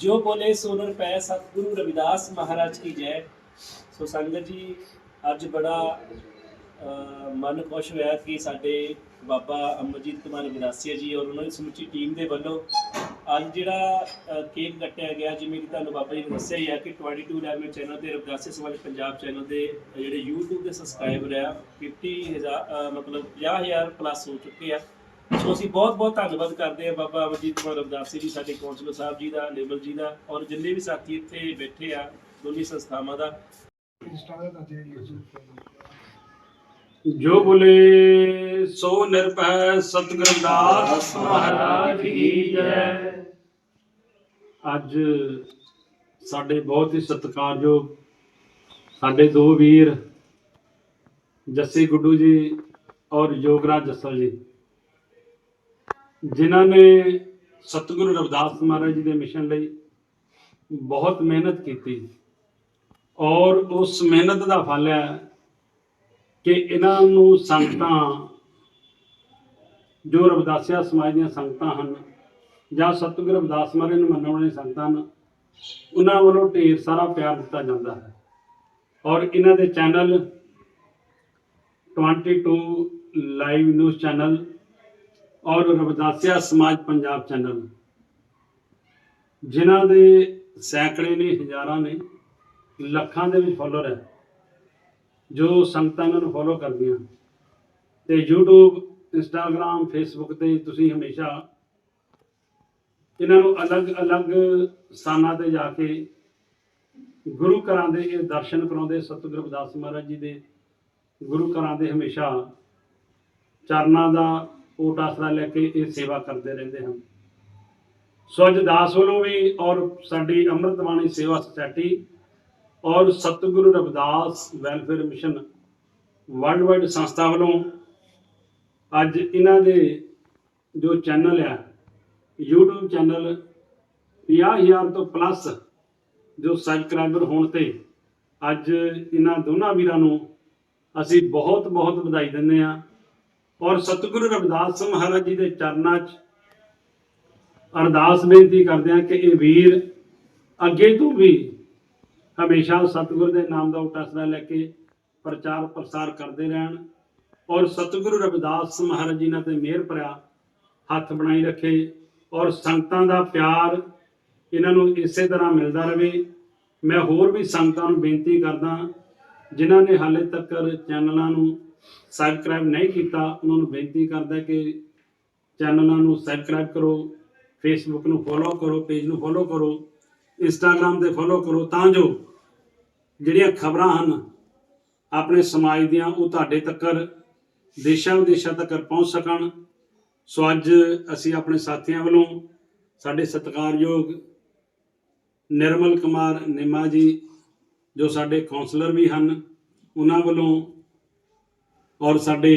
ਜੋ ਬੋਲੇ ਸੋ ਨਰ ਪੈ ਸਤਿਗੁਰੂ ਰਵਿਦਾਸ ਮਹਾਰਾਜ ਕੀ ਜੈ। ਸੋ ਸੰਗਤ ਜੀ ਅੱਜ ਬੜਾ ਮਨ ਖੁਸ਼ ਹੋਇਆ ਕਿ ਸਾਡੇ ਬਾਬਾ ਅਮਰਜੀਤ ਕੁਮਾਰ ਵਿਦਾਸੀਆ ਜੀ ਔਰ ਉਹਨਾਂ ਦੀ ਸਮੁੱਚੀ ਟੀਮ ਦੇ ਵੱਲੋਂ ਅੱਜ ਜਿਹੜਾ ਕੇਕ ਕੱਟਿਆ ਗਿਆ ਜਿਵੇਂ ਕਿ ਤੁਹਾਨੂੰ ਬਾਬਾ ਜੀ ਨੇ ਦੱਸਿਆ ਹੀ ਆ ਕਿ 22 ਲੈਵਲ ਚੈਨਲ ਤੇ ਰਵਿਦਾਸੀ ਸਮਾਜ ਪੰਜਾਬ ਚੈਨਲ ਦੇ ਜਿਹੜੇ YouTube ਦੇ ਸਬਸਕ੍ਰਾਈਬਰ ਆ 50000 ਅਹ, ਮਤਲਬ 50000 ਪਲੱਸ ਹੋ ਚੁੱਕੇ ਆ। ਸੋ ਅਸੀਂ ਬਹੁਤ ਬਹੁਤ ਧੰਨਵਾਦ ਕਰਦੇ ਹਾਂ ਬਾਬਾ ਅਮਰਜੀਤ ਕੁਮਾਰ ਰਵਿਦਾਸੀ ਜੀ, ਸਾਡੇ ਕੌਂਸਲਰ ਸਾਹਿਬ ਜੀ ਦਾ, ਨਿਰਮਲ ਜੀ ਦਾ ਔਰ ਜਿੰਨੇ ਵੀ ਸਾਥੀ ਇੱਥੇ ਬੈਠੇ ਆ, ਦੋਨੀ ਸੰਸਥਾਵਾਂ ਦਾ। ਜੋ ਬੋਲੇ, ਸੋ ਨਿਰਭੈ ਸਤਿਗੁਰੂ ਦਾਸ ਮਹਾਰਾਜ ਕੀ ਜੈ। ਅੱਜ ਸਾਡੇ ਬਹੁਤ ਹੀ ਸਤਿਕਾਰਯੋਗ ਸਾਡੇ ਦੋ ਵੀਰ ਜੱਸੀ ਗੁੱਡੂ ਜੀ ਔਰ ਯੋਗਰਾਜ ਜੱਸਲ ਜੀ। ਜਿਨ੍ਹਾਂ ਨੇ ਸਤਿਗੁਰੂ ਰਵਿਦਾਸ ਮਹਾਰਾਜ ਜੀ ਦੇ ਮਿਸ਼ਨ ਲਈ ਬਹੁਤ ਮਿਹਨਤ ਕੀਤੀ ਔਰ ਉਸ ਮਿਹਨਤ ਦਾ ਫਲ ਹੈ ਕਿ ਇਹਨਾਂ ਨੂੰ ਸੰਗਤਾਂ, ਜੋ ਰਵਿਦਾਸੀਆ ਸਮਾਜ ਦੀਆਂ ਸੰਗਤਾਂ ਹਨ ਜਾਂ ਸਤਿਗੁਰੂ ਰਵਿਦਾਸ ਮਹਾਰਾਜ ਨੂੰ ਮੰਨਣ ਵਾਲੀਆਂ ਸੰਗਤਾਂ ਹਨ, ਉਹਨਾਂ ਵੱਲੋਂ ਢੇਰ ਸਾਰਾ ਪਿਆਰ ਦਿੱਤਾ ਜਾਂਦਾ ਹੈ। ਔਰ ਇਹਨਾਂ ਦੇ ਚੈਨਲ 22 ਲਾਈਵ ਨਿਊਜ਼ ਚੈਨਲ ਔਰ ਰਵਿਦਾਸੀਆ ਸਮਾਜ ਪੰਜਾਬ ਚੈਨਲ। ਜਿਨ੍ਹਾਂ ਦੇ ਸੈਂਕੜੇ ਨੇ, ਹਜ਼ਾਰਾਂ ਨੇ, ਲੱਖਾਂ ਦੇ ਵਿੱਚ ਫਾਲੋਅਰ ਹੈ, ਜੋ ਸੰਗਤਾਂ ਇਹਨਾਂ ਨੂੰ ਫੋਲੋ ਕਰਦੀਆਂ ਤੇ YouTube, Instagram, Facebook ਤੇ ਤੁਸੀਂ ਹਮੇਸ਼ਾ ਇਹਨਾਂ ਨੂੰ ਅਲੱਗ-ਅਲੱਗ ਸਥਾਨਾਂ ਤੇ ਜਾ ਕੇ ਗੁਰੂ ਘਰਾਂ ਦੇ ਇਹ ਦਰਸ਼ਨ ਕਰਾਉਂਦੇ, ਸਤਿਗੁਰੂ ਰਵਿਦਾਸ ਮਹਾਰਾਜ ਜੀ ਦੇ ਗੁਰੂ ਘਰਾਂ ਦੇ ਹਮੇਸ਼ਾ ਚਰਨਾਂ ਦਾ ਓਟ ਆਸਰਾ ਲੈ ਕੇ ਇਹ ਸੇਵਾ ਕਰਦੇ ਰਹਿੰਦੇ ਹਨ। ਸੋ ਅੱਜ ਦਾਸ ਵੱਲੋਂ ਵੀ ਔਰ ਸਾਡੀ ਅੰਮ੍ਰਿਤ ਬਾਣੀ ਸੇਵਾ ਸੁਸਾਇਟੀ ਔਰ Satguru Ravidas welfare mission world wide ਸੰਸਥਾ ਵੱਲੋਂ ਅੱਜ ਇਹਨਾਂ ਦੇ ਜੋ ਚੈਨਲ ਆ, YouTube ਚੈਨਲ 50000 ਤੋਂ ਪਲੱਸ ਜੋ ਸਬਸਕ੍ਰਾਈਬਰ ਹੋਣ ਤੇ ਅੱਜ ਇਹਨਾਂ ਦੋਨਾਂ ਵੀਰਾਂ ਨੂੰ ਅਸੀਂ ਬਹੁਤ ਬਹੁਤ ਵਧਾਈ ਦਿੰਦੇ ਆ ਔਰ ਸਤਿਗੁਰੂ ਰਵਿਦਾਸ ਮਹਾਰਾਜ ਜੀ ਦੇ ਚਰਨਾਂ 'ਚ ਅਰਦਾਸ ਬੇਨਤੀ ਕਰਦੇ ਹਾਂ ਕਿ ਇਹ ਵੀਰ ਅੱਗੇ ਤੋਂ ਵੀ ਹਮੇਸ਼ਾ ਸਤਿਗੁਰ ਦੇ ਨਾਮ ਦਾ ਉਟਾਸਰਾ ਲੈ ਕੇ ਪ੍ਰਚਾਰ ਪ੍ਰਸਾਰ ਕਰਦੇ ਰਹਿਣ ਔਰ ਸਤਿਗੁਰੂ ਰਵਿਦਾਸ ਮਹਾਰਾਜ ਜੀ ਨਾਲ ਤੇ ਮਿਹਰ ਭਰਿਆ ਹੱਥ ਬਣਾਈ ਰੱਖੇ ਔਰ ਸੰਗਤਾਂ ਦਾ ਪਿਆਰ ਇਹਨਾਂ ਨੂੰ ਇਸੇ ਤਰ੍ਹਾਂ ਮਿਲਦਾ ਰਹੇ। ਮੈਂ ਹੋਰ ਵੀ ਸੰਗਤਾਂ ਨੂੰ ਬੇਨਤੀ ਕਰਦਾ, ਜਿਨ੍ਹਾਂ ਨੇ ਹਾਲੇ ਤੱਕ ਚੈਨਲਾਂ ਨੂੰ ਸਬਸਕ੍ਰਾਈਬ ਨਹੀਂ ਕੀਤਾ, ਉਹਨਾਂ ਨੂੰ ਬੇਨਤੀ ਕਰਦਾ ਕਿ ਚੈਨਲਾਂ ਨੂੰ ਸਬਸਕ੍ਰਾਈਬ ਕਰੋ ਫੇਸਬੁੱਕ ਨੂੰ ਫੋਲੋ ਕਰੋ ਪੇਜ ਨੂੰ ਫੋਲੋ ਕਰੋ ਇੰਸਟਾਗ੍ਰam ਤੇ ਫੋਲੋ ਕਰੋ, ਤਾਂ ਜੋ ਜਿਹੜੀਆਂ ਖਬਰਾਂ ਹਨ ਆਪਣੇ ਸਮਾਜ ਦੀਆਂ, ਉਹ ਤੁਹਾਡੇ ਤੱਕ ਦੇਸ਼ਾਂ ਵਿਦੇਸ਼ਾਂ ਤੱਕ ਪਹੁੰਚ ਸਕਣ। ਸੋ ਅੱਜ ਅਸੀਂ ਆਪਣੇ ਸਾਥੀਆਂ ਵੱਲੋਂ ਸਾਡੇ ਸਤਿਕਾਰਯੋਗ ਨਿਰਮਲ ਕੁਮਾਰ ਨਿਮਾ ਜੀ, ਜੋ ਸਾਡੇ ਕਾਉਂਸਲਰ ਵੀ ਹਨ, ਉਹਨਾਂ ਵੱਲੋਂ ਔਰ ਸਾਡੇ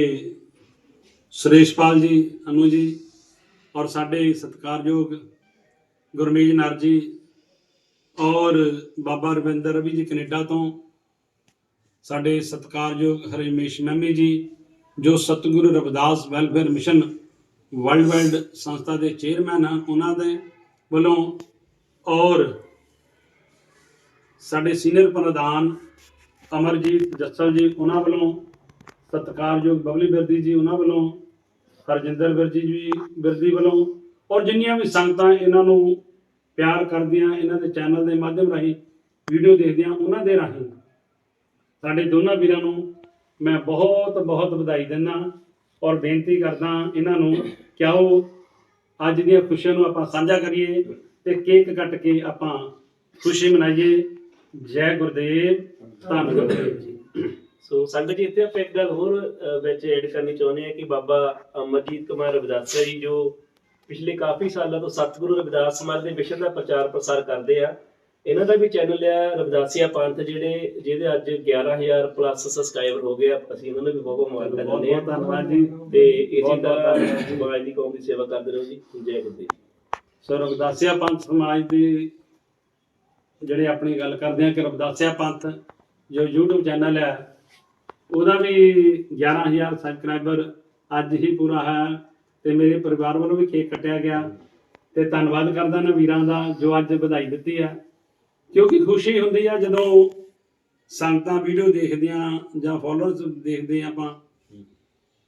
ਸੁਰੇਸ਼ਪਾਲ ਜੀ, ਅਨੂ ਜੀ ਔਰ ਸਾਡੇ ਸਤਿਕਾਰਯੋਗ ਗੁਰਮੀਤ ਨਰ ਜੀ ਔਰ ਬਾਬਾ ਰਵਿੰਦਰ ਰਵੀ ਜੀ ਕੈਨੇਡਾ ਤੋਂ, ਸਾਡੇ ਸਤਿਕਾਰਯੋਗ ਹਰੇਮੇਸ਼ ਮਹਿਮੀ ਜੀ, ਜੋ Satguru Ravidas welfare mission world wide ਸੰਸਥਾ ਦੇ ਚੇਅਰਮੈਨ ਹਨ, ਉਹਨਾਂ ਦੇ ਵੱਲੋਂ ਔਰ ਸਾਡੇ ਸੀਨੀਅਰ ਪ੍ਰਧਾਨ ਅਮਰਜੀਤ ਜੱਸਲ ਜੀ, ਉਹਨਾਂ ਵੱਲੋਂ ਸਤਿਕਾਰਯੋਗ ਬਬਲੀ ਬਿਰਦੀ ਜੀ ਉਹਨਾਂ ਵੱਲੋਂ, ਹਰਜਿੰਦਰ ਬਿਰਜੀ ਜੀ ਬਿਰਦੀ ਵੱਲੋਂ, ਔਰ ਜਿੰਨੀਆਂ ਵੀ ਸੰਗਤਾਂ ਇਹਨਾਂ ਨੂੰ ਪਿਆਰ ਕਰਦੀਆਂ, ਇਹਨਾਂ ਦੇ ਚੈਨਲ ਦੇ ਮਾਧਿਅਮ ਰਾਹੀਂ, ਵੀਡੀਓ ਦੇਖਦੀਆਂ, ਉਹਨਾਂ ਦੇ ਰਾਹੀਂ, ਸਾਡੇ ਦੋਨਾਂ ਵੀਰਾਂ ਨੂੰ ਮੈਂ ਬਹੁਤ ਬਹੁਤ ਵਧਾਈ ਦਿੰਦਾ ਔਰ ਬੇਨਤੀ ਕਰਦਾ ਇਹਨਾਂ ਨੂੰ ਕਿ ਆਓ, ਅੱਜ ਦੀਆਂ ਖੁਸ਼ੀਆਂ ਨੂੰ ਆਪਾਂ ਸਾਂਝਾ ਕਰੀਏ ਤੇ ਕੇਕ ਕੱਟ ਕੇ ਆਪਾਂ ਖੁਸ਼ੀ ਮਨਾਈਏ। ਜੈ ਗੁਰਦੇਵ, ਧੰਨ ਗੁਰਦੇਵ ਜੀ। ਸੋ ਸੰਗਤ ਜੀ ਇੱਥੇ ਆਪਾਂ ਇੱਕ ਗੱਲ ਹੋਰ ਵਿੱਚ ਐਡ ਕਰਨੀ ਚਾਹੁੰਦੇ ਹਾਂ ਕਿ ਬਾਬਾ ਅਮਰਜੀਤ ਕੁਮਾਰ ਰਵਿਦਾਸਾ ਜੀ ਜੋ ਪਿਛਲੇ ਕਾਫੀ ਸਾਲਾਂ ਤੋਂ ਸਤਿਗੁਰੂ ਰਵਿਦਾਸ ਸਮਾਜ ਦੇ ਮਿਸ਼ਨ ਦਾ ਪ੍ਰਚਾਰ ਪ੍ਰਸਾਰ ਕਰਦੇ ਆ ਇਹਨਾਂ ਦਾ ਵੀ ਚੈਨਲ ਆ ਰਵਿਦਾਸੀਆ ਪੰਥ ਜਿਹੜੇ ਜਿਹਦੇ ਅੱਜ 11000 ਪਲੱਸ ਸਬਸਕ੍ਰਾਈਬਰ ਹੋ ਗਏ ਆ ਅਸੀਂ ਇਹਨਾਂ ਨੂੰ ਵੀ ਬਹੁਤ ਬਹੁਤ ਮੁਬਾਰਕਾਂ ਦਿੰਦੇ ਆ ਧੰਨਵਾਦ ਜੀ। ਤੇ ਇਸੇ ਤਰ੍ਹਾਂ। ਸਮਾਜ ਦੀ ਕੌਮ ਦੀ ਸੇਵਾ ਕਰਦੇ ਰਹੋ ਜੀ। ਜੈ ਗੁਰਦੇਵ ਸੋ ਰਵਿਦਾਸਿਆ ਪੰਥ ਸਮਾਜ ਦੀ ਜਿਹੜੇ ਆਪਣੀ ਗੱਲ ਕਰਦੇ ਆ ਕਿ ਰਵਿਦਾਸਿਆ ਪੰਥ ਜੋ YouTube ਚੈਨਲ ਹੈ ਉਹਦਾ ਵੀ 11000 ਸਬਸਕ੍ਰਾਈਬਰ ਅੱਜ ਹੀ ਪੂਰਾ ਹੈ ਤੇ ਮੇਰੇ ਪਰਿਵਾਰ ਵੱਲੋਂ ਵੀ ਕੇਕ ਕੱਟਿਆ ਗਿਆ। ਤੇ ਧੰਨਵਾਦ ਕਰਦਾ ਨਾ ਵੀਰਾਂ ਦਾ ਜੋ ਅੱਜ ਵਧਾਈ ਦਿੱਤੀ ਹੈ ਕਿਉਂਕਿ ਖੁਸ਼ੀ ਹੁੰਦੀ ਆ ਜਦੋਂ ਸੰਗਤਾਂ ਵੀਡੀਓ ਦੇਖਦੀਆਂ ਜਾਂ ਫਾਲੋਅਰਸ ਦੇਖਦੇ ਆ ਆਪਾਂ।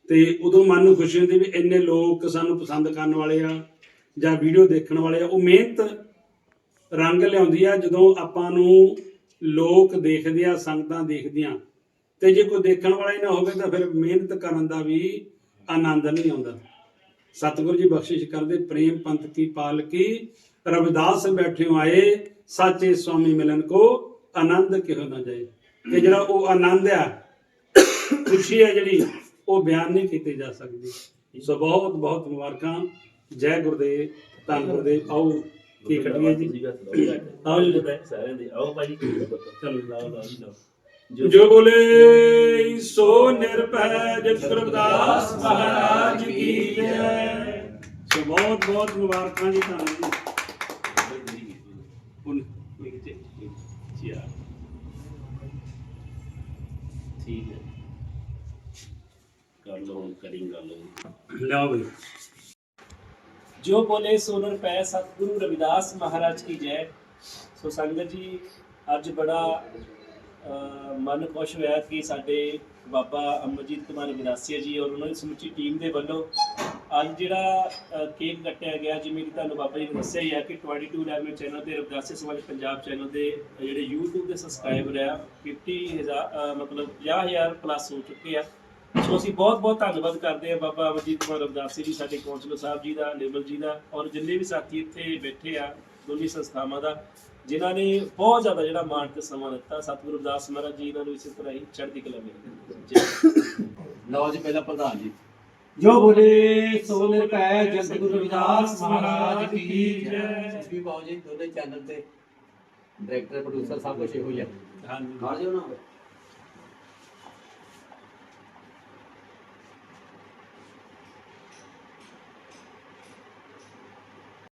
ਤੇ ਉਦੋਂ ਮਨ ਨੂੰ ਖੁਸ਼ੀ ਹੁੰਦੀ ਵੀ ਇੰਨੇ ਲੋਕ ਸਾਨੂੰ ਪਸੰਦ ਕਰਨ ਵਾਲੇ ਆ ਜਾਂ ਵੀਡੀਓ ਦੇਖਣ ਵਾਲੇ ਆ। ਉਹ ਮਿਹਨਤ ਰੰਗ ਲਿਆਉਂਦੀ ਆ ਜਦੋਂ ਆਪਾਂ ਨੂੰ ਲੋਕ ਦੇਖਦੇ ਆ, ਸੰਗਤਾਂ ਦੇਖਦੀਆਂ। ਤੇ ਜੇ ਕੋਈ ਦੇਖਣ ਵਾਲਾ ਹੀ ਨਾ ਹੋਵੇ ਤਾਂ ਫਿਰ ਮਿਹਨਤ ਕਰਨ ਦਾ ਵੀ ਆਨੰਦ ਨਹੀਂ ਆਉਂਦਾ। ਸਤਿਗੁਰੂ ਜੀ ਬਖਸ਼ਿਸ਼ ਕਰਦੇ ਪ੍ਰੇਮ ਪੰਥ ਕੀ ਪਾਲਕੀ ਰਵਿਦਾਸ ਬੈਠਿਓ ਆਏ ਸਾਚੇ ਸੁਆਮੀ ਮਿਲਨ ਕੋ ਆਨੰਦ ਕਿਹੋ ਨਾ ਜਾਏ। ਕਿ ਜਿਹੜਾ ਉਹ ਆਨੰਦ ਆ ਖੁਸ਼ੀ ਹੈ ਜਿਹੜੀ ਉਹ ਬਿਆਨ ਨਹੀਂ ਕੀਤੀ ਜਾ ਸਕਦੀ। ਸੋ ਬਹੁਤ ਬਹੁਤ ਮੁਬਾਰਕਾਂ। ਜੈ ਗੁਰਦੇਵ ਧੰਨ ਗੁਰਦੇਵ ਆਓ ਕੀ ਕਟੀਏ ਜੀ? ਆਓ ਜੀ ਸਾਰਿਆਂ ਦੇ ਆਓ ਭਾਈ ਚਲੋ ਲਾਓ ਲਾਓ। ਜੋ ਬੋਲੇ ਸੋ ਨਿਰਭੈ ਜਿਤ ਗੁਰਦਾਸ ਮਹਾਰਾਜ ਕੀ ਜੈ ਸੋ ਬਹੁਤ ਬਹੁਤ ਮੁਬਾਰਕਾਂ ਜੀ ਤੁਹਾਨੂੰ ਜੀ ਹੁਣ ਠੀਕ ਹੈ ਕਰ ਲਓ ਹੁਣ ਕਰਿੰਗ ਕਰ ਲਓ ਲਿਆਓ ਬਈ ਜੋ ਬੋਲੇ ਸੋ ਨਰ ਪੈ ਸਤਿਗੁਰੂ ਰਵਿਦਾਸ ਮਹਾਰਾਜ ਕੀ ਜੈ ਸੋ ਸੰਗਤ ਜੀ ਅੱਜ ਬੜਾ ਅ, ਮਨ ਖੁਸ਼ ਹੋਇਆ ਕਿ ਸਾਡੇ ਬਾਬਾ ਅਮਰਜੀਤ ਕੁਮਾਰ ਵਿਦਾਸੀਆ ਜੀ ਔਰ ਉਹਨਾਂ ਦੀ ਸਮੁੱਚੀ ਟੀਮ ਦੇ ਵੱਲੋਂ ਅੱਜ ਜਿਹੜਾ ਕੇਕ ਕੱਟਿਆ ਗਿਆ ਜਿਵੇਂ ਕਿ ਤੁਹਾਨੂੰ ਬਾਬਾ ਜੀ ਨੇ ਦੱਸਿਆ ਹੀ ਹੈ ਕਿ 22 ਲੈਵਲ ਚੈਨਲ ਤੇ ਰਵਿਦਾਸੀ ਸਮਾਜ ਪੰਜਾਬ ਚੈਨਲ ਦੇ ਜਿਹੜੇ YouTube ਦੇ ਸਬਸਕ੍ਰਾਈਬਰ ਆ 50000 ਅ, ਮਤਲਬ 50000 ਪਲੱਸ ਹੋ ਚੁੱਕੇ ਆ। ਸੋ ਅਸੀਂ ਬਹੁਤ ਬਹੁਤ ਧੰਨਵਾਦ ਕਰਦੇ ਹਾਂ ਬਾਬਾ ਅਮਰਜੀਤ ਕੁਮਾਰ ਰਵਦਾਸੀ ਜੀ ਸਾਡੇ ਕੌਂਸਲਰ ਸਾਹਿਬ ਜੀ ਦਾ ਲੇਬਲ ਜੀ ਦਾ ਔਰ ਜਿੰਨੇ ਵੀ ਸਾਥੀ ਇੱਥੇ ਬੈਠੇ ਆ ਦੋਨੀ ਸੰਸਥਾਵਾਂ ਦਾ। ਜਿਨ੍ਹਾਂ ਨੇ ਬਹੁਤ ਜ਼ਿਆਦਾ ਜਿਹੜਾ ਮਾਣ ਤੇ ਸਮਾਂ ਦਿੱਤਾ ਸਤਿਗੁਰੂ ਰਵਿਦਾਸ ਮਹਾਰਾਜ ਜੀ ਇਹਨਾਂ ਨੂੰ ਇਸੇ ਤਰ੍ਹਾਂ ਹੀ ਚੜ੍ਹਦੀ ਕਲਾ ਮਿਲੇ ਜੈ ਲਓ ਜੀ ਪਹਿਲਾਂ ਪ੍ਰਧਾਨ ਜੀ। ਜੋ ਬੋਲੇ ਸੋ ਨਿਰਭੈ ਜਗਤ ਗੁਰੂ ਰਵਿਦਾਸ ਮਹਾਰਾਜ ਕੀ ਜੈ। ਵੀ ਬਾਬੂ ਜੀ ਦੋਨੇ ਚੈਨਲ ਤੇ ਡਾਇਰੈਕਟਰ ਪ੍ਰੋਡਿਊਸਰ ਸਭ ਕੁਝ ਇਹੋ ਹੀ ਆ। ਹਾਂਜੀ। ਨਾਲ ਜੀ ਉਹਨਾਂ